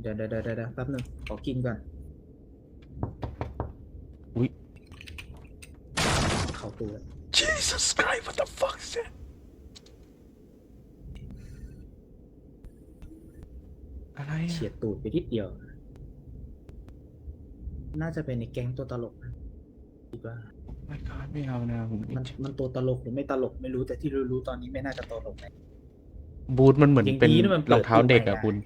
เดี๋ยวเดี๋ยวเดี๋ยวเดี๋ยวแป๊บนึงขอกินก่อนอุ๊ย เข้าตัว Jesus Christ what the fuck is that อะไรเฉียดตูดไปนิดเดียว น่าจะเป็นในแก๊งตัวตลกนะคิดว่า ไม่กอดไม่เอานะผมมันมันตัวตลกหรือไม่ตลกไม่รู้แต่ที่รู้รู้ๆตอนนี้ไม่น่าจะตลกนะบูทมันเหมือนอย่างเป็นดีนะมันเปิดรองเท้าเด็กตู้อะไปได้ คุณ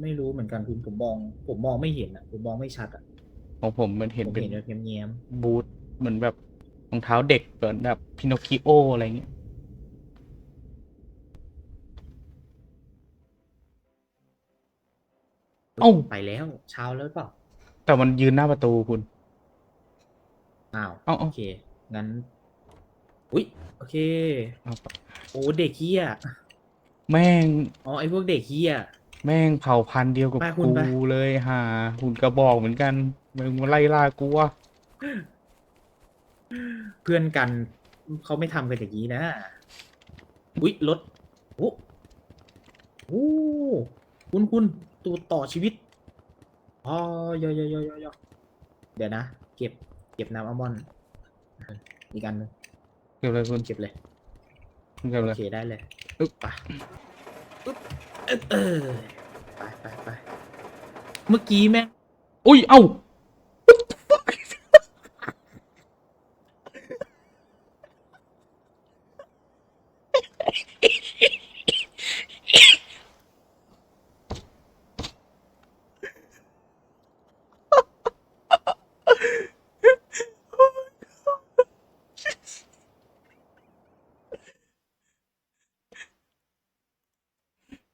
ไม่รู้เหมือนกันคุณผมมอง ผมมองไม่เห็นอะ ผมมองไม่ชัดอะของผมมันผเห็นมเป็นเห็นแบบแง้มบูทเหมือนแบบรองเท้าเด็กเหมือนแบบพินอคคิโออะไรเงี้ยๆเอ้าไปแล้วเช้าแล้วหรือเปล่าแต่มันยืนหน้าประตูคุณ อ้าวเอ้าเอ้าโอเคงั้นอุ๊ยโอเค เอาไปโอ้เด็กเฮียแม่ง อ๋อไอพวกเด็กเฮีย แม่งเผ่าพันธุ์เดียวกับไปคุณกูไปเลยหาหุ่นกระบอกเหมือนกันมึงมาไล่ล่ากูวะเพื่อนกันเขาไม่ทำกันอย่างนี้นะ อุ๊ยรถโอ้โอ้คุณคุณตูดต่อชีวิตอ๋อยอยอยอยอเดี๋ยวนะ เก็บ เก็บน้ำอัลมอนด์อีกอันหนึงเก็บเลยคุณเก็บเลย เก็บเลโอยเคได้เลยอึ๊บไป อึ๊บเออไปไปไปเมื่อกี้แม่งอุ้ย เอ้า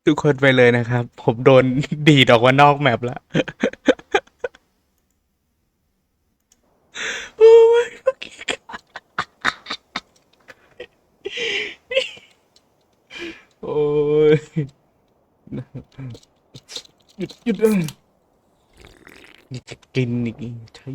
ทุกคนไปเลยนะครับ ผมโดนดีดออกมานอกแมปแล้วโอ้ยโอ้ยหยุดหยุดเลยนี่จะกินอีกใช่